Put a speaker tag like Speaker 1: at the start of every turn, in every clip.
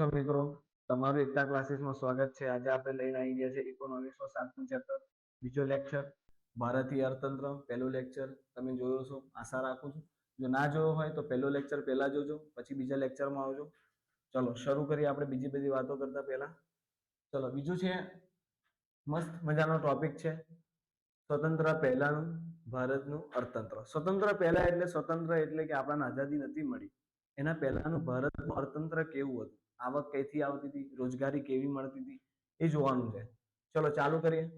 Speaker 1: છો મિત્રો? તમારું એકતા ક્લાસીસમાં સ્વાગત છે. આજે આપણે લઈને આવી ગયા છે ઇકોનોમિક્સનો સાતમું ચેપ્ટર બીજો લેક્ચર ભારતીય અર્થતંત્ર, પહેલું લેક્ચર તમે જોયો છો આશા રાખું છું. જો ના જોયો હોય તો પહેલો લેક્ચર પહેલા જોજો, પછી બીજા લેક્ચરમાં આવજો. ચલો, શરૂ કરીએ આપણે બીજી બધી વાતો કરતા પહેલા. ચલો, બીજું છે, મસ્ત મજાનો ટોપિક છે. સ્વતંત્ર પહેલાનું, ભારતનું અર્થતંત્ર. સ્વતંત્ર પહેલા એટલે સ્વતંત્ર એટલે કે આપણને આઝાદી નથી મળી. એના પહેલાનું ભારતનું અર્થતંત્ર કેવું હતું? આવક કઈથી આવતી હતી? રોજગારી કેવી મળતી હતી? એ જોવાનું છે. ચલો, ચાલુ કરીએ.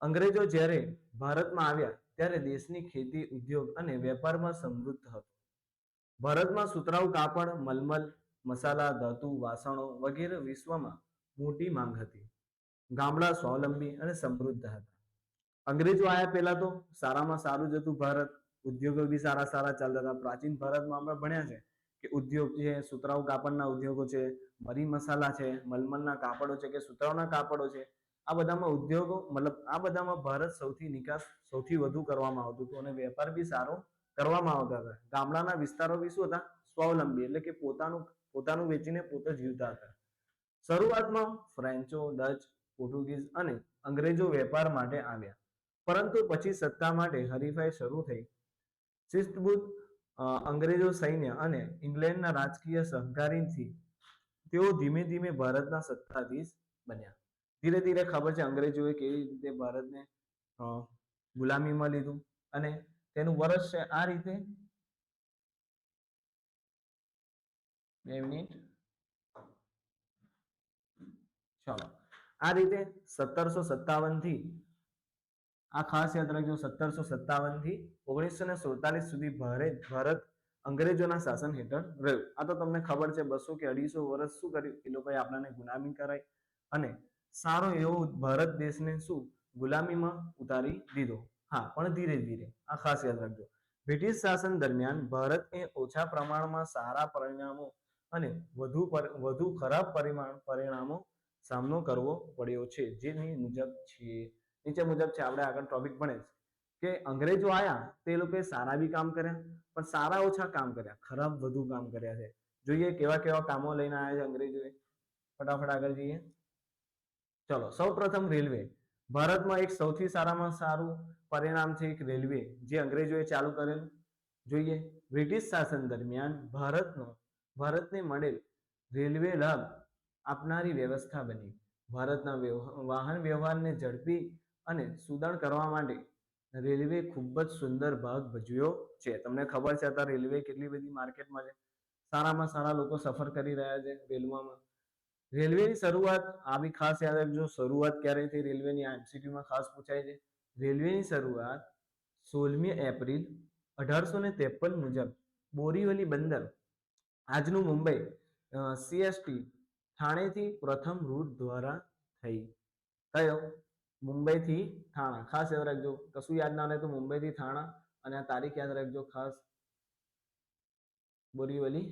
Speaker 1: અંગ્રેજો જ્યારે ભારતમાં આવ્યા, ત્યારે દેશની ખેતી, ઉદ્યોગ અને વેપારમાં સમૃદ્ધ હતો. ભારતમાં સુતરાઉ કાપડ, મલમલ, મસાલા, ધાતુ, વાસણો વગેરે વિશ્વમાં મોટી માંગ હતી. ગામડા સ્વાવલંબી અને સમૃદ્ધ હતા. અંગ્રેજો આવ્યા પહેલા તો સારામાં સારું જતું ભારત. ઉદ્યોગો બી સારા સારા ચાલતા હતા. પ્રાચીન ભારતમાં આપણે ભણ્યા છે. ઉદ્યોગ છે સુતરાઉ કાપડના ઉદ્યોગો છે, મરી મસાલા છે, મલમલના કાપડો છે કે સુતરાઉના કાપડો છે, આ બધામાં ઉદ્યોગો મતલબ આ બધામાં ભારત સૌથી નિકાસ સૌથી વધુ કરવામાં આવતું હતું અને વેપાર બી સારો કરવામાં આવતા હતા. ગામડાના વિસ્તારો બી શું હતા? સ્વાવલંબી એટલે કે પોતાનું પોતાનું વેચીને પોતે જીવતા હતા. શરૂઆતમાં ફ્રેન્ચો, ડચ, પોર્ટુગીઝ અને અંગ્રેજો વેપાર માટે આવ્યા. પરંતુ પછી સત્તા માટે હરીફાઈ શરૂ થઈ. શિસ્તબુદ્ધ અંગ્રેજો સૈન્ય અને ઇંગ્લેન્ડના રાજકીય સહકારીથી તેઓ ધીમે ધીમે ભારતના સત્તાધીશ બન્યા. ધીરે ધીરે ખબર છે, અંગ્રેજોએ કેવી રીતે ભારતને ગુલામીમાં લીધું અને તેનું વર્ષ છે આ રીતે. બે મિનિટ. ચલો. આ રીતે સત્તરસો સત્તાવનથી આ ખાસ યાદ રાખજો, સત્તરસો સત્તાવનથી ઓગણીસો ને સુડતાલીસ સુધી ભારત ભારત અંગ્રેજોના શાસન હેઠળ રહ્યું. આ તો તમને ખબર છે, બસો કે અઢીસો વર્ષ શું કર્યું? એ લોકોએ આપણને ગુલામી કરાઈ અને સારો એવો ભારત દેશને શું? ગુલામીમાં ઉતારી દીધો. હા, પણ ધીરે ધીરે. આ ખાસ યાદ રાખજો. બ્રિટિશ શાસન દરમિયાન ભારતને ઓછા પ્રમાણમાં સારા પરિણામો અને વધુ વધુ ખરાબ પરિમાણ, પરિણામો સામનો કરવો પડ્યો છે. જેની મુજબ છે. નીચે મુજબ છે, આપણે આગળ ટોપિક ભણે કે અંગ્રેજો આવ્યા તે લોકોએ સારા બી કામ કર્યા, પણ સારા ઓછા કામ કર્યા. ખરાબ વધુ કામ કર્યા છે. જોઈએ કેવા કેવા કામો લઈને આવ્યા છે અંગ્રેજોએ. ફટાફટ આગળ જઈએ. ચલો સૌ રેલવે. ભારતમાં એક સૌથી સારામાં સારું પરિણામ છે એક રેલવે, જે અંગ્રેજોએ ચાલુ કરેલું. જોઈએ, બ્રિટિશ શાસન દરમિયાન ભારતનો, ભારતને મળેલ રેલવે લાભ આપનારી વ્યવસ્થા બની. ભારતના વાહન વ્યવહારને ઝડપી અને સુદાણ કરવા માટે રેલવે ખૂબ જ સુંદર ભાગ ભજવ્યો છે. તમને ખબર છે, અત્યારે રેલવે કેટલી બધી માર્કેટમાં છે. સારામાં સારા લોકો સફર કરી રહ્યા છે રેલવેમાં. રેલવેની શરૂઆત, આ બી ખાસ યાદ રાખજો, શરૂઆત ક્યારે થઈ રેલવેની એમસીક્યુમાં ખાસ પૂછાય છે? રેલવેની શરૂઆત સોળમી એપ્રિલ અઢારસો ને ત્રેપન મુજબ બોરીવલી બંદર, આજનું મુંબઈ સીએસટી થાણેથી પ્રથમ રૂટ દ્વારા થઈ. કયો? મુંબઈથી થાણા. ખાસ યાદ રાખજો, કશું યાદ ના રહે તો મુંબઈથી થાણા અને આ તારીખ યાદ રાખજો ખાસ. બોરીવલી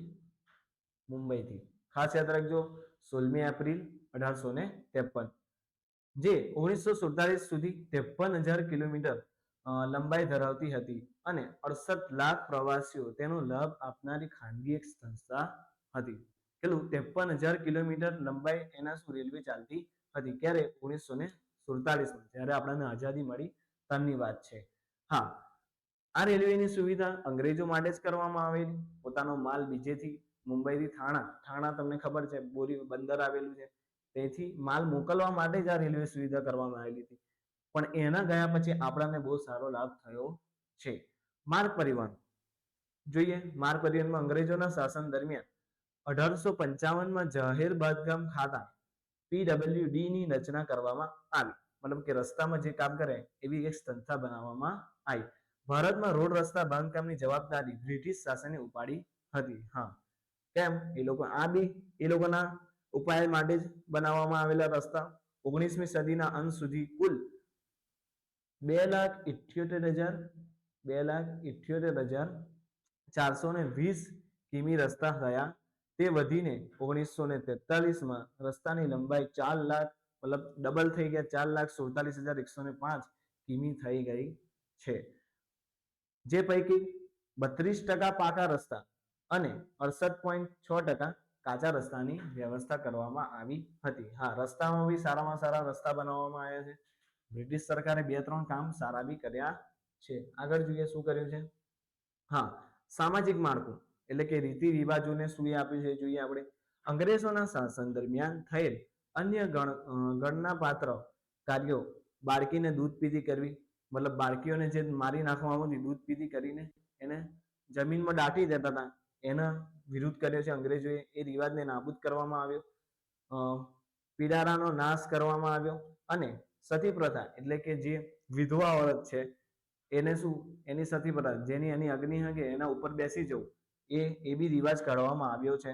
Speaker 1: મુંબઈથી. ખાસ યાદ રાખજો, સોળમી એપ્રિલ અઢારસો ને ત્રેપન. જે ઓગણીસો સુડતાલીસ સુધી ત્રેપન હજાર કિલોમીટર લંબાઈ ધરાવતી હતી અને અડસઠ લાખ પ્રવાસીઓ તેનો લાભ આપનારી ખાનગી એક સંસ્થા હતી. પેલું ત્રેપન હજાર કિલોમીટર લંબાઈ એના શું રેલવે ચાલતી હતી? ક્યારે? ઓગણીસો ને સુડતાલીસમાં જ્યારે આપણને આઝાદી મળી ત્યારની વાત છે. હા, આ રેલવેની સુવિધા અંગ્રેજો માટે જ કરવામાં આવેલી. પોતાનો માલ બીજેથી મુંબઈથી થાણા. થાણા તમને ખબર છે, બોરી બંદર આવેલું છે. તેથી માલ મોકલવા માટે જ આ રેલવે સુવિધા કરવામાં આવેલી હતી. પણ એના ગયા પછી આપણને બહુ સારો લાભ થયો છે. માર્ગ પરિવહન. જોઈએ, માર્ગ પરિવહનમાં અંગ્રેજોના શાસન દરમિયાન અઢારસો પંચાવનમાં જાહેર બાંધકામ ખાતા પીડબ્લ્યુડી ની રચના કરવામાં આવી. મતલબ કે રસ્તામાં જે કામ કરે એવી એક સંસ્થા બનાવવામાં આવી. ભારતમાં રોડ રસ્તા બાંધકામની જવાબદારી બ્રિટિશ શાસને ઉપાડી હતી. હા. કેમ? એ લોકો આ બી, એ લોકોના ઉપાય માટે જ બનાવવામાં આવેલા રસ્તા. ઓગણીસમી સદીના અંત સુધી કુલ બે લાખ ઇઠ્યોતેર હજાર, બે લાખ ઇઠ્યોતેર હજાર ચારસો ને વીસ કિમી રસ્તા થયા. તે વધીને ઓગણીસો ને તેતાલીસમાં રસ્તાની લંબાઈ ચાર લાખ, મતલબ ડબલ થઈ ગયા ચાર લાખ સુડતાલીસ હજાર એકસો ને પાંચ કિમી થઈ ગઈ છે. જે પૈકી બત્રીસ ટકા પાકા રસ્તા અને અડસઠ પોઈન્ટ છ ટકા કાચા રસ્તાની વ્યવસ્થા કરવામાં આવી હતી. હા, રસ્તામાં બી સારામાં સારા રસ્તા બનાવવામાં આવ્યા છે. બ્રિટિશ સરકારે બે ત્રણ કામ સારા બી કર્યા છે. આગળ જોઈએ શું કર્યું છે? હા, સામાજિક માળખું. એટલે કે રીતિ રિવાજોને શું આપ્યું છે. જોઈએ આપણે. અંગ્રેજોના શાસન દરમિયાન થયેલ અન્ય ગણ ગણના પાત્ર કાર્યો, બાળકીને દૂધ પીતી કરવી. મતલબ બાળકીઓને જે મારી નાખવામાં આવતી દૂધ પીધી કરીને એને જમીનમાં દાટી દેતા હતા. એના વિરુદ્ધ કર્યો છે અંગ્રેજોએ. એ રિવાજને નાબૂદ કરવામાં આવ્યો. પીડારાનો નાશ કરવામાં આવ્યો. અને સતી પ્રથા એટલે કે જે વિધવા ઓરત છે, એને શું? એની સતી પ્રથા જેની એની અગ્નિ હગે, એના ઉપર બેસી જવું. એ એ બી રિવાજ કાઢવામાં આવ્યો છે.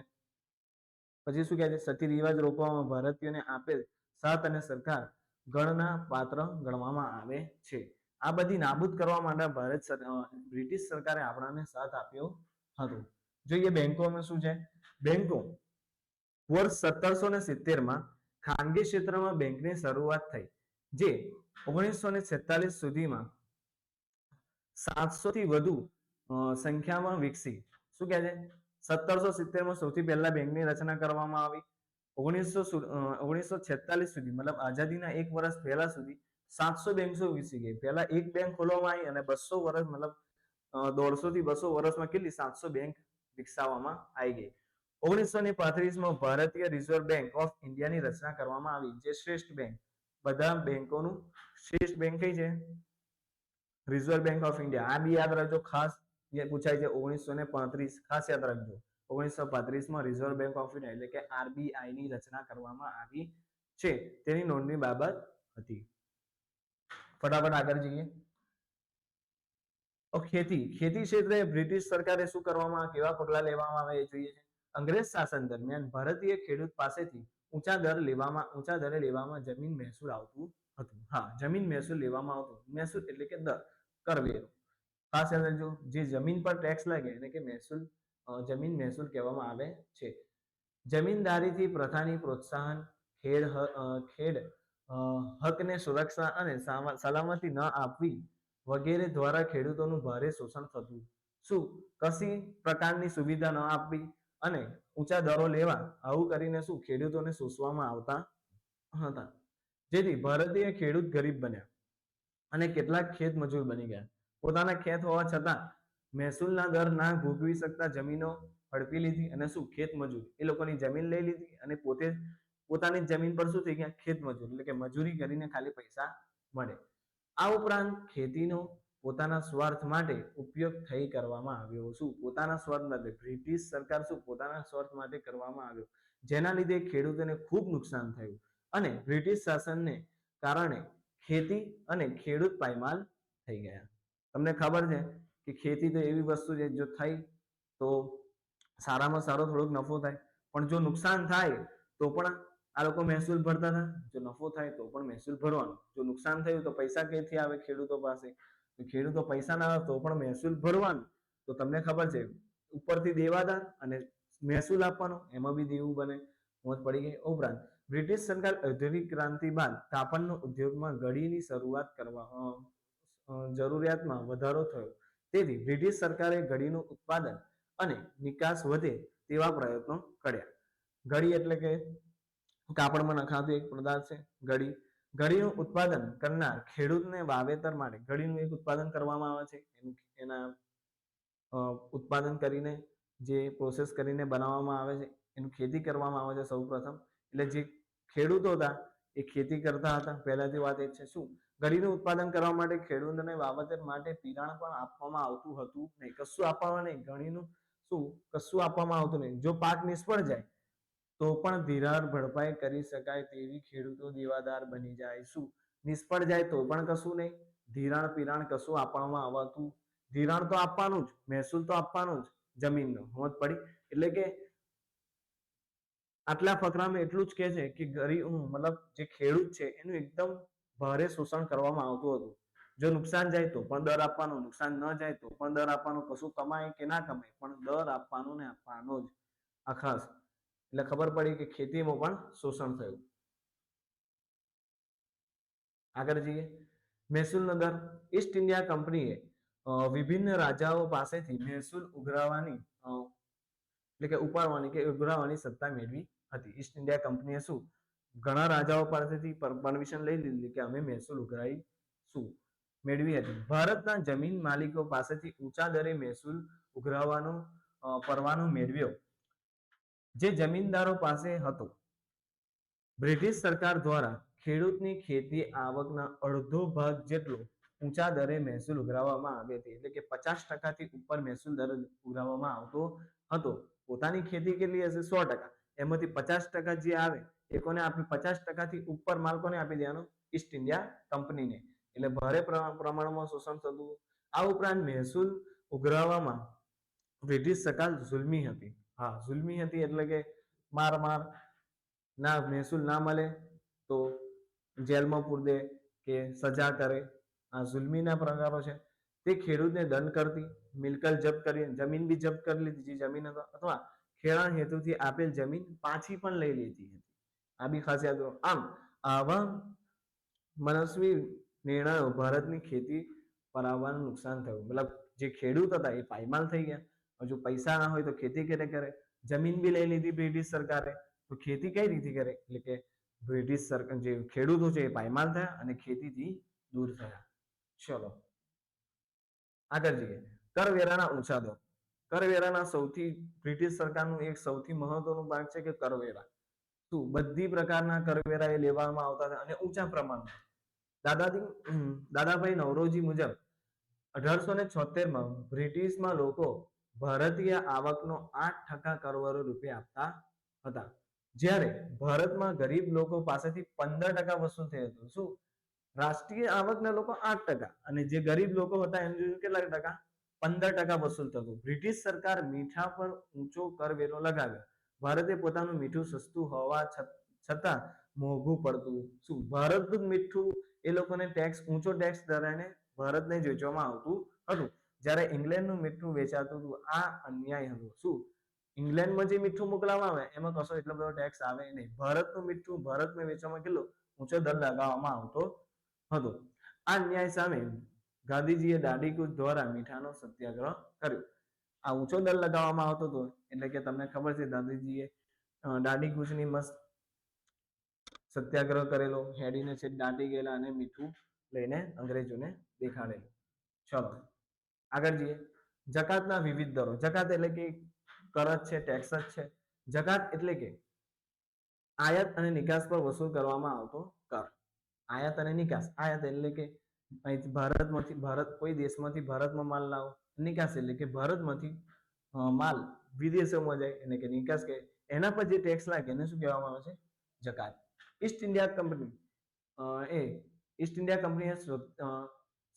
Speaker 1: પછી શું કહે છે? સતી રિવાજ રોકવામાં ભારતીયોને આપેલ સાથ અને સરકાર ગણના પાત્ર ગણવામાં આવે છે. આ બધી નાબૂદ કરવા માટે ભારત બ્રિટિશ સરકારે આપણાને સાથ આપ્યો હતો. જોઈએ બેંકોમાં શું છે? બેંકો વર્ષ સત્તરસો ને સિત્તેરમાં ખાનગી ક્ષેત્રમાં બેંકની શરૂઆત થઈ, જે ઓગણીસો ને છેતાલીસ સુધીમાં સાતસો થી વધુ સંખ્યામાં વિકસી. શું કહે છે? સત્તરસો સિત્તેરમાં સૌથી પહેલા બેંકની રચના કરવામાં આવી. ઓગણીસો ઓગણીસો સુધી, મતલબ આઝાદીના એક વર્ષ પહેલા સુધી સાતસો બેંકો વિકસી ગઈ. પહેલા એક બેંક ખોલવામાં આવી અને બસો વર્ષ, મતલબ દોઢસો થી બસો વર્ષમાં કેટલી? સાતસો બેંક વિકસાવવામાં આવી ગઈ. ઓગણીસો ને પાંત્રીસમાં ભારતીય રિઝર્વ બેંક ઓફ ઇન્ડિયાની રચના કરવામાં આવી, જે શ્રેષ્ઠ બેંક. બધા બેંકોનું શ્રેષ્ઠ બેંક કઈ છે? Reserve Bank of India. આ બી યાદ રાખજો, ખાસ પૂછાય છે ઓગણીસો ખાસ યાદ રાખજો. ઓગણીસો પાંત્રીસમાં રિઝર્વ બેંક ઓફ ઇન્ડિયા એટલે કે આરબીઆઈ ની રચના કરવામાં આવી છે. તેની નોંધની બાબત હતી. ફટાફટ આગળ જઈએ. ખેતી. ખેતી ક્ષેત્રે બ્રિટિશ સરકારે શું કરવામાં, કેવા પગલા લેવામાં આવે એ જોઈએ છે. અંગ્રેજ શાસન દરમિયાન ભારતીય ખેડૂત પાસેથી ઊંચા દર લેવામાં, ઊંચા દરે લેવામાં જમીન મહેસૂલ આવતું હતું. હા, જમીન મહેસૂલ લેવામાં આવતું. મહેસૂલ એટલે કે દર. કરવેરો. ખાસ યાદ રાખજો, જે જમીન પર ટેક્સ લાગે એને કે મહેસૂલ જમીન મહેસૂલ કહેવામાં આવે છે. જમીનદારીથી પ્રથાની પ્રોત્સાહન, ખેડ ખેડ હકને સુરક્ષા અને સલામતી ન આપવી વગેરે દ્વારા ખેડૂતોનું ભારે શોષણ થતું. શું? કશી પ્રકારની સુવિધા ન આપવી અને ઊંચા દરો લેવા આવું કરીને શું ખેડૂતોને શોષવામાં આવતા હતા? જેથી ભારતીય ખેડૂત ગરીબ બન્યા અને કેટલાક ખેત મજૂર બની ગયા. પોતાના ખેત હોવા છતાં મહેસૂલના દર ના ભોગવી શકતા જમીનો હડપી લીધી અને શું? ખેત મજૂર. એ લોકોની જમીન લઈ લીધી અને પોતે પોતાની જમીન પર શું થઈ ગયા? ખેત મજૂર. એટલે કે મજૂરી કરીને ખાલી પૈસા મળે. આ ઉપરાંત ખેતીનો પોતાના સ્વાર્થ માટે ઉપયોગ થઈ કરવામાં આવ્યો. શું? પોતાના સ્વાર્થ માટે. બ્રિટિશ સરકાર શું? પોતાના સ્વાર્થ માટે કરવામાં આવ્યો. જેના લીધે ખેડૂતોને ખૂબ નુકસાન થયું. અને બ્રિટિશ શાસનને કારણે ખેતી અને ખેડૂત પાયમાલ થઈ ગયા. તમને ખબર છે કે ખેતી તો એવી વસ્તુ છે જો થઈ તો સારામાં સારો થોડોક નફો થાય. પણ જો નુકસાન થાય તો પણ આ લોકો મહેસૂલ ભરતા હતા. જો નફો થાય તો પણ મહેસૂલ ભરવાનો. જો નુકસાન થયું તો પૈસા ક્યાંથી આવે ખેડૂતો પાસે? ખેડૂતો પૈસા ના આવે તો પણ મહેસૂલ ભરવાનું. તો તમને ખબર છે, ઉપરથી દેવાદાર અને મહેસૂલ આપવાનો, એમાં બી દેવું બને. મોજ પડી ગઈ. ઉપરાંત, બ્રિટિશ સરકાર ઔદ્યોગિક ક્રાંતિ બાદ કાપડનો ઉદ્યોગમાં ઘડીની શરૂઆત કરવા જરૂરિયાતમાં વધારો થયો. તેથી બ્રિટિશ સરકારે ઘડીનું ઉત્પાદન અને નિકાસ વધે તેવા પ્રયત્નો કર્યા. ઘડી એટલે કે કાપડમાં નખાતું એક પદાર્થ છે, ઘડી. ઘડીનું ઉત્પાદન કરનાર ખેડૂતને વાવેતર માટે ઘડીનું એક ઉત્પાદન કરવામાં આવે છે. એનું ઉત્પાદન કરીને જે પ્રોસેસ કરીને બનાવવામાં આવે છે, એનું ખેતી કરવામાં આવે છે સૌપ્રથમ. એટલે જે ખેડૂતો હતા એ ખેતી કરતા હતા. પહેલાથી વાત એ છે. શું? ઘડીનું ઉત્પાદન કરવા માટે ખેડૂતોને વાવેતર માટે પિરાણ પણ આપવામાં આવતું હતું નહીં. કશું આપવામાં નહીં. ઘણીનું શું? કશું આપવામાં આવતું નહીં. જો પાક નિષ્ફળ જાય, તો પણ ધિરાણ ભરપાઈ કરી શકાય તેવી ખેડૂતો દેવાદાર બની જાય. શું? નિષ્ફળ જાય તો પણ કશું નહીં. ધિરાણ, પિરાણ કશું આપવામાં આવતું. ધિરાણ તો આપવાનું જ. મહેસૂલ તો આપવાનું જ. જમીનનો. સમજ પડી? એટલે કે આટલા ફકરામાં એટલું જ કે છે કે ગરીબ મતલબ જે ખેડૂત છે, એનું એકદમ ભારે શોષણ કરવામાં આવતું હતું. જો નુકસાન જાય તો પણ દર આપવાનો, નુકસાન ન જાય તો પણ દર આપવાનો, કશું કમાય કે ના કમાય, પણ દર આપવાનો ને આપવાનો જ. આ ખાસ. એટલે ખબર પડી કે ખેતીમાં પણ શોષણ થયું. આગળ જઈએ. મહેસૂલનો દર ઈસ્ટ ઇન્ડિયા કંપનીએ વિભિન્ન રાજાઓ પાસેથી મહેસૂલ ઉઘરાવવાની એટલે કે ઉપાડવાની કે ઉઘરાવવાની સત્તા મેળવી. હતી. ઈસ્ટ ઇન્ડિયા કંપનીએ શું? ઘણા રાજાઓ પાસેથી પરમિશન લઈ લીધી કે અમે મહેસૂલ ઉઘરાવીશું મેળવી હતી. ભારતના જમીન માલિકો પાસેથી ઊંચા દરે મહેસૂલ ઉઘરાવવાનો પરવાનો મેળવ્યો. જે જમીનદારો પાસે હતો. બ્રિટિશ સરકાર દ્વારા ખેડૂતની ખેતી આવકના અડધો ભાગ જેટલો ઊંચા દરે મહેસૂલ ઉઘરાવવામાં આવી હતી. એટલે કે પચાસ ટકાથી ઉપર મહેસૂલ દર ઉઘરાવવામાં આવતો હતો. પોતાની ખેતી કેટલી હશે? સો ટકા. એમાંથી પચાસ ટકા જે આવે, એ કોને આપી? પચાસ ટકાથી ઉપર માલ કોને આપી દેવાનો? ઈસ્ટ ઇન્ડિયા કંપનીને. એટલે ભારે પ્ર- પ્રમાણમાં શોષણ થતું આ ઉપરાંત મહેસૂલ ઉઘરાવવામાં બ્રિટિશ સરકાર જુલમી હતી. હા જુલમી હતી એટલે કે માર માર, ના, મહેસૂલ ના મળે તો જેલમાં પૂર દે કે સજા કરે. આ જુલમીના પ્રકારો છે. તે ખેડૂતને દંડ કરતી. મિલકત જપ્ત કરી, જમીન બી જપ્ત કરી લીધી. જે જમીન અથવા ખેડાણ હેતુથી આપેલ જમીન પાછી પણ લઈ લેતી હતી. આ બી ખાસ યાદ આમ, આવા મનસ્વી નિર્ણયો ભારતની ખેતી પર આવવાનું નુકસાન થયું. મતલબ જે ખેડૂત હતા એ પાયમાલ થઈ ગયા. હજુ પૈસા ના હોય તો ખેતી કરે કરે? જમીન બી લઈ લીધી બ્રિટિશ સરકારે. તો ખેતી કઈ રીતે કરે? એટલે કે બ્રિટિશ સરકાર જે ખેડૂતો છે એ પાયમાલ થયા અને ખેતીથી દૂર થયા. ચલો. આગળ જઈએ. કરવેરાના દર કરવેરાના સૌથી, બ્રિટિશ સરકારનું એક સૌથી મહત્વનું ભાગ છે કે કરવેરા. શું? બધી પ્રકારના કરવેરા એ લેવામાં આવતા હતા અને ઊંચા પ્રમાણમાં. દાદાજી દાદાભાઈ નવરોજી મુજબ, અઢારસો ને છોતેરમાં બ્રિટિશમાં લોકો ભારતીય આવકનો આઠ ટકા કરવેરો રૂપિયા આપતા હતા. જ્યારે ભારતમાં ગરીબ લોકો પાસેથી પંદર ટકા વસૂલ થયો હતો. શું? રાષ્ટ્રીય આવકના લોકો આઠ ટકા અને જે ગરીબ લોકો હતા એમ કેટલા ટકા? પંદર ટકા વસૂલ થતું. બ્રિટિશ સરકાર મીઠા પર ઊંચો કરવેરો લગાવ્યો. ભારતે પોતાનું મીઠું સસ્તું હોવા છતાં મોંઘું પડતું. શું ભારતનું મીઠું એ લોકોને ટેક્સ ઊંચો ટેક્સ દરાને ભારતને વેચવામાં આવતું હતું. જ્યારે ઇંગ્લેન્ડનું મીઠું વેચાતું હતું, આ અન્યાય હતો. શું ઇંગ્લેન્ડમાં જે મીઠું મોકલવામાં આવે, એમાં કશો એટલો બધો ટેક્સ આવે નહીં. ભારતનું મીઠું ભારતમાં વેચવામાં કેટલો ઊંચો દર લગાવવામાં આવતો હતો. આ ન્યાય સામે ગાંધીજીએ દાંડીકૂચ દ્વારા મીઠાનો સત્યાગ્રહ કર્યો. આ ઊંચો દર લગાવવામાં આવતો હતો, એટલે કે તમને ખબર છે ગાંધીજીએ દાંડી કૂચની મસ્ત સત્યાગ્રહ કરેલો, હેડીને છે દાંડી ગયેલા અને મીઠું લઈને અંગ્રેજોને દેખાડેલું. ચલો આગળ જઈએ. જકાતના વિવિધ દરો. જકાત એટલે કે કર જ છે ટેક્સ જ છે. જકાત એટલે કે આયાત અને નિકાસ પર વસૂલ કરવામાં આવતો કર. આયાત અને નિકાસ. આયાત એટલે કે અહીંથી ભારતમાંથી, ભારત, કોઈ દેશમાંથી ભારતમાં માલ લાવો, નિકાસ એટલે કે ભારતમાંથી માલ વિદેશોમાં જાય એને કે નિકાસ કહે. એના પર જે ટેક્સ લાગે, એને શું કહેવામાં આવે છે? જકાત. ઈસ્ટ ઇન્ડિયા કંપની એ ઈસ્ટ ઇન્ડિયા કંપનીએ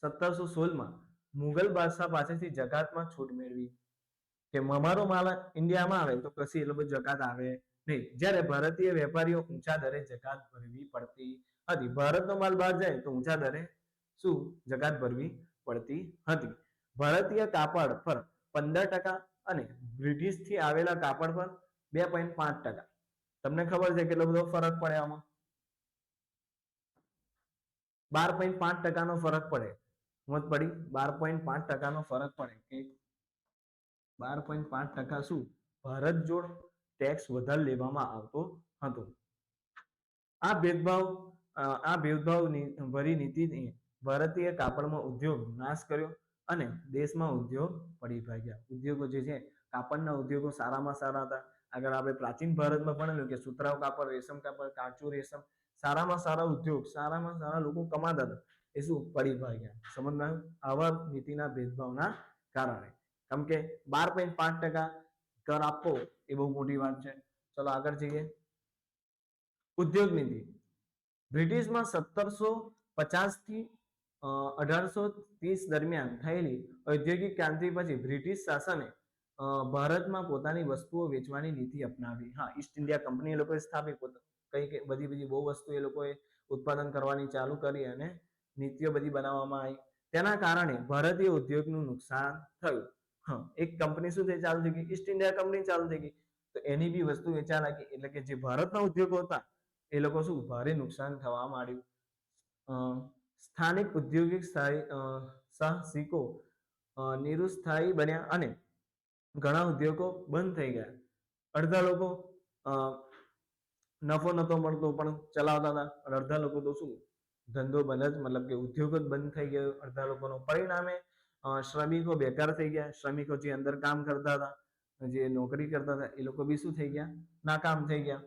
Speaker 1: સત્તરસો સોળમાં મુઘલ બાદશાહ પાસેથી જકાતમાં છૂટ મેળવી. કે અમારો માલ ઇન્ડિયામાં આવે તો કશી એટલો બધો જકાત આવે. નહીં, જ્યારે ભારતીય વેપારીઓ ઊંચા દરે જકાત ભરવી પડતી હતી. ભારતનો માલ બહાર જાય તો ઊંચા દરે શું? જકાત ભરવી પડતી હતી. ભારતીય કાપડ પર પંદર ટકા અને બ્રિટિશથી આવેલા કાપડ પર બે પોઈન્ટ પાંચ ટકા. તમને ખબર છે કેટલો બધો ફરક પડે આમાં? બાર પોઈન્ટ પાંચ ટકાનો ફરક પડે. મત પડી? બાર પોઈન્ટ પાંચ ટકાનો ફરક પડે. કે બાર પોઈન્ટ પાંચ ટકા શું? ભારત જોડ ટેક્સ વધારે લેવામાં આવતો હતો. આ ભેદભાવ આ ભેદભાવ ભરી નીતિને ભારતીય કાપડમાં ઉદ્યોગ નાશ કર્યો અને દેશમાં ઉદ્યોગ પડી ભાગ્યા. ઉદ્યોગો જે છે, કાપડના ઉદ્યોગો સારામાં સારા હતા. આગળ આપણે પ્રાચીન ભારતમાં ભણેલું કે સુતરાઉ કાપડ, રેશમ કાપડ, કાચું રેશમ, સારામાં સારા ઉદ્યોગ, સારામાં સારા લોકો કમાતા હતા. એ શું? પડી ભાગ્યા. સમજમાં આવા નીતિના ભેદભાવના કારણે. કેમ કે બાર પોઈન્ટ પાંચ ટકા કર આપવો એ બહુ મોટી વાત છે. ચલો આગળ જઈએ. ઉદ્યોગ નીતિ. બ્રિટિશમાં સત્તરસો પચાસથી અઢારસો ત્રીસ દરમિયાન થયેલી ઔદ્યોગિક ક્રાંતિ પછી બ્રિટિશ શાસને ભારતમાં પોતાની વસ્તુઓ વેચવાની નીતિ અપનાવી. હા ઈસ્ટ ઇન્ડિયા કંપની એ લોકોએ સ્થાપી કઈ કઈ બધી બધી બહુ વસ્તુ એ લોકોએ ઉત્પાદન કરવાની ચાલુ કરી અને નીતિઓ બધી બનાવવામાં આવી. તેના કારણે ભારતીય ઉદ્યોગનું નુકસાન થયું. હા, એક કંપની શું થઈ, ચાલુ થઈ ગઈ? ઈસ્ટ ઇન્ડિયા કંપની ચાલુ થઈ ગઈ. તો એની બી વસ્તુ વેચા લાગી એટલે કે જે ભારતના ઉદ્યોગો હતા, એ લોકો શું, ભારે નુકસાન થવા માંડ્યું. સ્થાનિક ઉદ્યોગિક સાહસિકો નિરુસ્થાયી બન્યા અને ઘણા ઉદ્યોગો બંધ થઈ ગયા. અડધા લોકો નફો નતો મળતો પણ ચલાવતા હતા. અડધા લોકો તો શું? ધંધો બંધ જ, મતલબ કે ઉદ્યોગ જ બંધ થઈ ગયો. અડધા લોકોનો પરિણામે શ્રમિકો બેકાર થઈ ગયા. શ્રમિકો જે અંદર કામ કરતા હતા, જે નોકરી કરતા હતા, એ લોકો બી શું થઈ ગયા. નાકામ થઈ ગયા.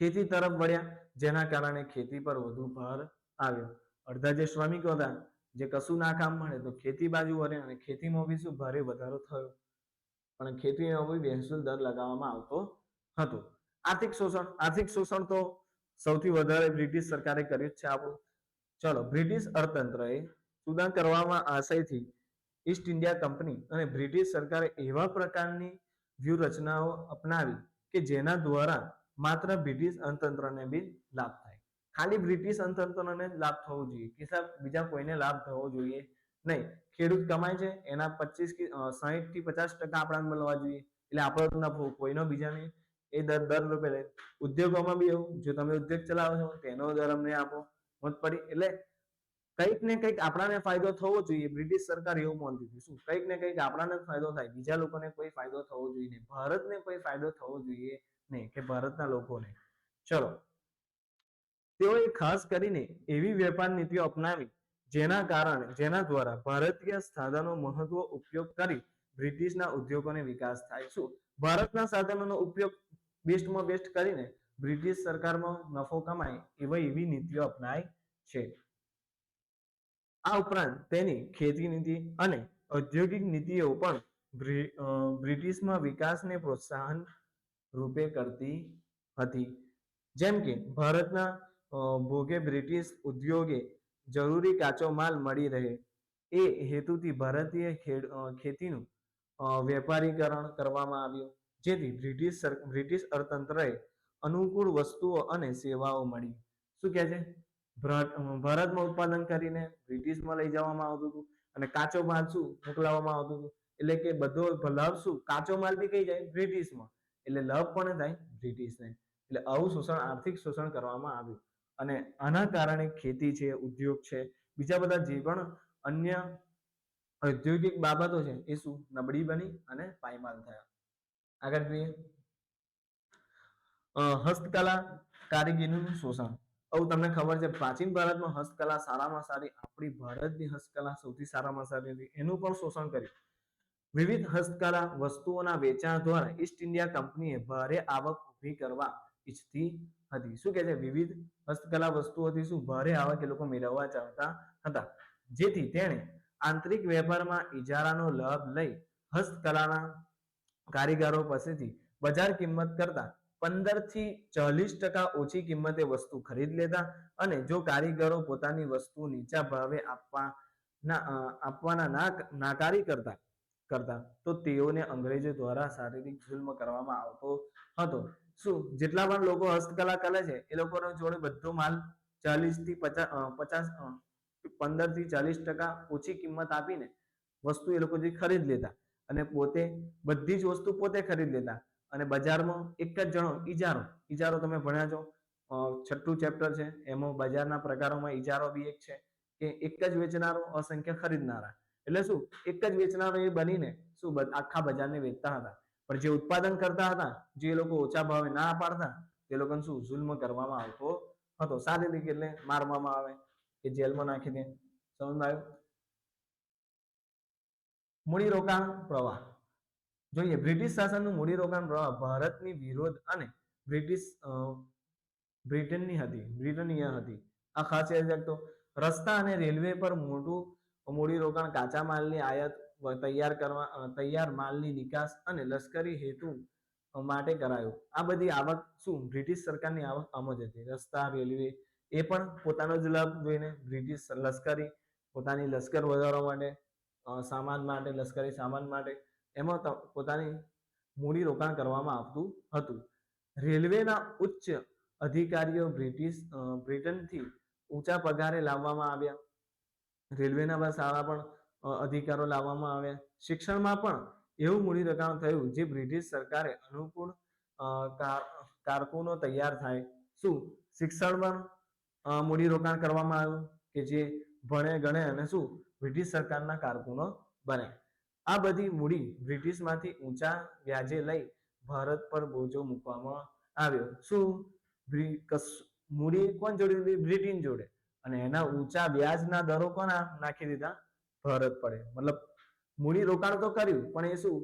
Speaker 1: ખેતી તરફ વળ્યા, જેના કારણે ખેતી પર વધુ ભાર આવ્યો. અડધા જે શ્રમિકો હતા જે કશું ના કામ મળે તો ખેતી બાજુ વળ્યા અને ખેતીમાં બી શું ભારે વધારો થયો. પણ ખેતીમાં બી મહેસૂલ દર લગાવવામાં આવતો હતો. આર્થિક શોષણ આર્થિક શોષણ તો સૌથી વધારે બ્રિટિશ સરકારે કર્યું છે આપણું. ચલો, બ્રિટિશ અર્થતંત્રએ સુધાર કરવામાં આશયથી ઈસ્ટ ઇન્ડિયા કંપની અને બ્રિટિશ સરકારે એવા પ્રકારની વ્યૂહરચનાઓ અપનાવી કે જેના દ્વારા માત્ર બ્રિટિશ અર્થતંત્રને બી લાભ થાય. ખાલી બ્રિટિશ અર્થતંત્રને જ લાભ થવો જોઈએ. કે સાહેબ, બીજા કોઈને લાભ થવો જોઈએ નહીં. ખેડૂત કમાય છે, એના પચીસ કે સાહીઠથી પચાસ ટકા આપણા મળવા જોઈએ. એટલે આપણો નફો, કોઈનો બીજાને એ દર દર રૂપે લે. ઉદ્યોગોમાં બી એવું, જો તમે ઉદ્યોગ ચલાવો છો, તેનો દર અમને આપો. મત પડી. એટલે કંઈક ને કંઈક આપણાને ફાયદો થવો જોઈએ. બ્રિટિશ સરકાર એવું માનતી હતી. શું? કંઈક ને કંઈક આપણાને ફાયદો થાય. બીજા લોકોને કોઈ ફાયદો થવો જોઈએ નહીં. ભારતને કોઈ ફાયદો થવો જોઈએ નહીં, કે ભારતના લોકોને. ચલો. તેઓએ ખાસ કરીને એવી વેપાર નીતિઓ અપનાવી, જેના કારણે, જેના દ્વારા ભારતીય સાધનો મહત્વ ઉપયોગ કરી બ્રિટિશના ઉદ્યોગોને વિકાસ થાય છે. ભારતના સાધનોનો ઉપયોગ બેસ્ટમાં બેસ્ટ કરીને બ્રિટિશ સરકારમાં નફો કમાય એવા એવી નીતિઓ અપનાય છે. આ ઉપરાંત તેની ખેતી નીતિ અને ઔદ્યોગિક નીતિઓ પણ બ્રિટિશમાં વિકાસને પ્રોત્સાહન રૂપે કરતી હતી. જેમ કે ભારતના ભોગે બ્રિટિશ ઉદ્યોગે જરૂરી કાચો માલ મળી રહે. એ હેતુથી ભારતીય ખેતીનું વેપારીકરણ કરવામાં આવ્યું, જેથી બ્રિટિશ બ્રિટિશ અર્થતંત્રએ અનુકૂળ વસ્તુઓ અને સેવાઓ મળી. શું કહે છે? ભારત- ભારતમાં ઉત્પાદન કરીને બ્રિટિશમાં લઈ જવામાં આવતું હતું અને કાચો માલ શું? મોકલાવવામાં આવતું હતું. એટલે કે બધો લાભ શું? કાચો માલ બી કઈ જાય? બ્રિટિશમાં. એટલે લાભ પણ થાય? બ્રિટિશને. એટલે આવું શોષણ, આર્થિક શોષણ કરવામાં આવ્યું. અને આના કારણે ખેતી છે, ઉદ્યોગ છે, બીજા બધા જે પણ અન્ય ઔદ્યોગિક બાબતો છે, એ શું? નબળી બની અને પાયમાલ થયા. આગળ જોઈએ. હસ્તકલા કારીગીરીનું શોષણ. આવું તમને ખબર છે, પ્રાચીન ભારતમાં હસ્તકલા સારામાં સારી, આપણી ભારતની હસ્તકલા સૌથી સારામાં સારી હતી. એનું પણ શોષણ કર્યું. વિવિધ હસ્તકલા વસ્તુઓના વેચાણ દ્વારા ઈસ્ટ ઇન્ડિયા કંપનીએ ભારે આવક ઊભી કરવા ઈચ્છતી હતી. શું કે છે? વિવિધ હસ્તકલા વસ્તુઓથી શું ભારે આવક એ લોકો મેળવવા ચાહતા હતા. જેથી તેણે આંતરિક વેપારમાં ઇજારાનો લાભ લઈ હસ્તકલાના કારીગરો પાસેથી બજાર કિંમત કરતા પંદરથી ચાલીસ ટકા ઓછી કિંમતે વસ્તુ ખરીદ લેતા અને જો કારીગરો પોતાની વસ્તુ નીચા ભાવે આપવા આપવાના નાકારી કરતા કરતા, તો તેઓને અંગ્રેજો દ્વારા શારીરિક જુલ્મ કરવામાં આવતો હતો. શું? જેટલા પણ લોકો હસ્તકલા કરે છે, એ લોકોનો જોડે બધો માલ ચાલીસથી પચાસ પચાસ પંદરથી ચાલીસ ટકા ઓછી કિંમત આપીને વસ્તુ એ લોકો જે ખરીદ લેતા. અને પોતે બધી જ વસ્તુ પોતે ખરીદ લેતા. અને બજારમાં એક જ જણો ઈજારો. ઈજારો તમે ભણ્યા છો છઠ્ઠું ચેપ્ટર છે, એમાં બજારના પ્રકારોમાં ઈજારો બી એક છે કે એક જ વેચનારો અસંખ્ય ખરીદનારા. એટલે શું? એક જ વેચનારો એ બનીને શું આખા બજારને વેચતા હતા. પણ જે ઉત્પાદન કરતા હતા, જે લોકો ઓછા ભાવે ના પાડતા, તે લોકોને શું જુલ્મ કરવામાં આવતો હતો. શારીરિક એટલે મારવામાં આવે કે જેલમાં નાખી દે. સમજમાં આવ્યું? મૂડીરોકાણ પ્રવાહ. જોઈએ, બ્રિટિશ શાસનનું મૂડીરોકાણ પ્રવાહ ભારતની વિરોધ અને બ્રિટિશ બ્રિટનની હતી બ્રિટનીય હતી. આ ખાસ યાદ રાખતો રસ્તા અને રેલવે પર મોટું મૂડીરોકાણ કાચા માલની આયાત તૈયાર કરવા તૈયાર માલની નિકાસ અને લશ્કરી હેતુ માટે કરાયું. આ બધી આવક શું? બ્રિટિશ સરકારની આવક આમ જ હતી. રસ્તા, રેલવે, એ પણ પોતાનો જ લાભ જોઈને બ્રિટિશ લશ્કરી પોતાની લશ્કર વધારવા માટે સામાન માટે, લશ્કરી સામાન માટે એમાં પોતાની મૂડી રોકાણ કરવામાં આવતું હતું. રેલવેના ઉચ્ચ અધિકારીઓ બ્રિટિશ બ્રિટનથી ઊંચા પગારે લાવવામાં આવ્યા. રેલવેના બસ સારા પણ અધિકારો લાવવામાં આવ્યા શિક્ષણમાં પણ એવું મૂડી રોકાણ થયું જે બ્રિટિશ સરકારે અનુકૂળ કારકુનો તૈયાર થાય. શું? શિક્ષણમાં મૂડી રોકાણ કરવામાં આવ્યું કે જે ભણે, ગણે અને શું? બ્રિટિશ સરકારના કારકુનો બને. આ બધી મૂડી બ્રિટિશમાંથી ઊંચા વ્યાજે લઈ ભારત પર બોજો મૂકવામાં આવ્યો. શું? મૂડી કોણ જોડે? બ્રિટન જોડે. અને એના ઊંચા વ્યાજના દરો કોના? નાખી દીધા. ભારત પડે. મતલબ મૂડી રોકાણ તો કર્યું, પણ એ શું?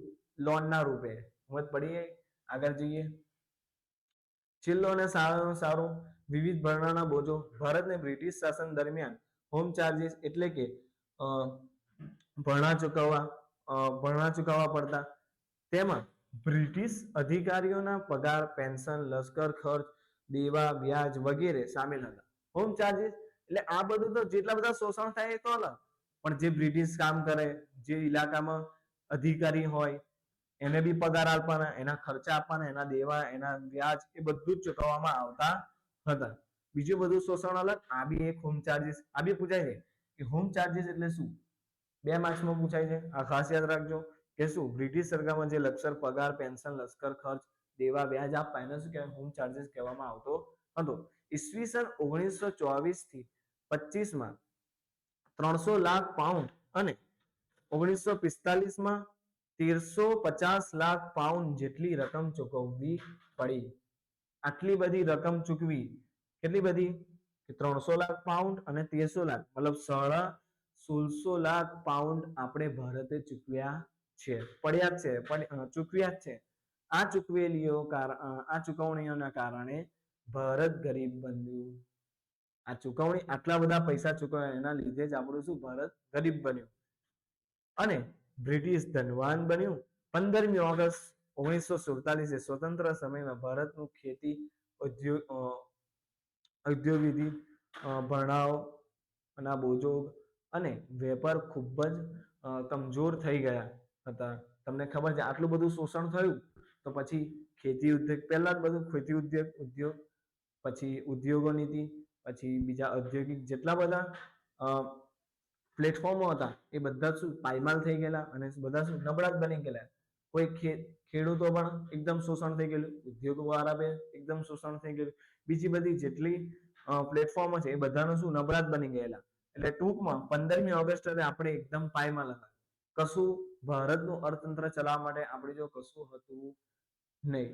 Speaker 1: લોનના રૂપે. સમજ પડી આગળ જઈએ. છેલ્લો અને સારો સારો વિવિધ ભરણાના બોજો. ભારતને બ્રિટિશ શાસન દરમિયાન હોમ ચાર્જીસ એટલે કે ભરણા ચૂકવવા ભરણા ચૂકવવા પડતા. તેમાં બ્રિટિશ અધિકારીઓના પગાર, પેન્શન, લશ્કર ખર્ચ, દેવા, વ્યાજ વગેરે સામેલ હતા. હોમ ચાર્જીસ એટલે આ બધું તો જેટલા બધા શોષણ થાય એ તો અલગ. પણ જે બ્રિટિશ કામ કરે, જે ઇલાકામાં અધિકારી હોય, એને બી પગાર આપવાના, એના ખર્ચા આપવાના, એના દેવા, એના વ્યાજ એ બધું જ ચૂકવવામાં આવતા હતા. બીજું બધું શોષણ અલગ. આ બી એક હોમ ચાર્જીસ આ બી પૂછાય છે કે હોમ ચાર્જીસ એટલે શું? બે માર્ક્સમાં પૂછાય છે. આ ખાસ યાદ રાખજો કે શું? બ્રિટિશ સરકારમાં જે લશ્કર પગાર પેન્શન લશ્કર, ખર્ચ, દેવા, વ્યાજ આપવા એને શું કહેવાય હોમ ચાર્જીસ કહેવામાં આવતો હતો. ઈસવીસન ઓગણીસો ચોવીસથી પચીસમાં ત્રણસો લાખ પાઉન્ડ અને ઓગણીસો પિસ્તાલીસમાં તેરસો પચાસ લાખ પાઉન્ડ જેટલી રકમ ચૂકવવી પડી. આટલી બધી રકમ ચૂકવી. કેટલી બધી? ત્રણસો લાખ પાઉન્ડ અને તેરસો લાખ. મતલબ સાડા સોળસો લાખ પાઉન્ડ આપણે ભારતે ચૂકવ્યા છે. પડ્યા જ છે ચૂકવ્યા જ છે. આ ચૂકવેલીઓ આ ચૂકવણીઓના કારણે ભારત ગરીબ બન્યું. આ ચુકવણી આટલા બધા પૈસા ચૂકવ્યા એના લીધે જ આપણું શું ભારત ગરીબ બન્યું. અને બ્રિટિશ ધનવાન બન્યું. પંદરમી ઓગસ્ટ ઓગણીસો સુડતાલીસે સ્વતંત્ર સમયમાં ભારતનું ખેતી ઉદ્યોગ અ, ભરણાઓ ના બોજો અને વેપાર ખૂબ જ કમજોર થઈ ગયા હતા. તમને ખબર છે આટલું બધું શોષણ થયું તો પછી ખેતી ઉદ્યોગ પહેલા જ બધું ખેતી ઉદ્યોગ ઉદ્યોગ પછી ઉદ્યોગો નીતિ પછી બીજા ઔદ્યોગિક જેટલા બધા પ્લેટફોર્મો હતા, એ બધા શું પાયમાલ થઈ ગયેલા અને બધા શું નબળા જ બની ગયેલા. કોઈ ખેડૂતો પણ એકદમ શોષણ થઈ ગયેલું, ઉદ્યોગો વાળા બે એકદમ શોષણ થઈ ગયેલું. બીજી બધી જેટલી પ્લેટફોર્મો છે એ બધાનું શું નબળા જ બની ગયેલા. એટલે ટૂંકમાં પંદરમી ઓગસ્ટે આપણે એકદમ પાયમાલ હતા. કશું ભારતનું અર્થતંત્ર ચલાવવા માટે આપણે જો કશું હતું નહીં.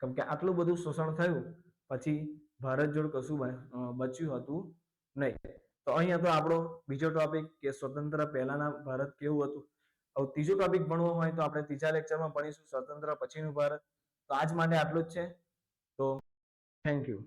Speaker 1: કેમ કે આટલું બધું શોષણ થયું, પછી ભારત જોડે કશું બચ્યું હતું નહીં. તો અહીંયા તો આપણો બીજો ટોપિક કે સ્વતંત્ર પહેલાના ભારત કેવું હતું? હવે ત્રીજો ટોપિક ભણવો હોય તો આપણે ત્રીજા લેક્ચરમાં ભણીશું સ્વતંત્ર પછીનું ભારત. તો આજ માટે આટલું જ છે. તો થેન્ક યુ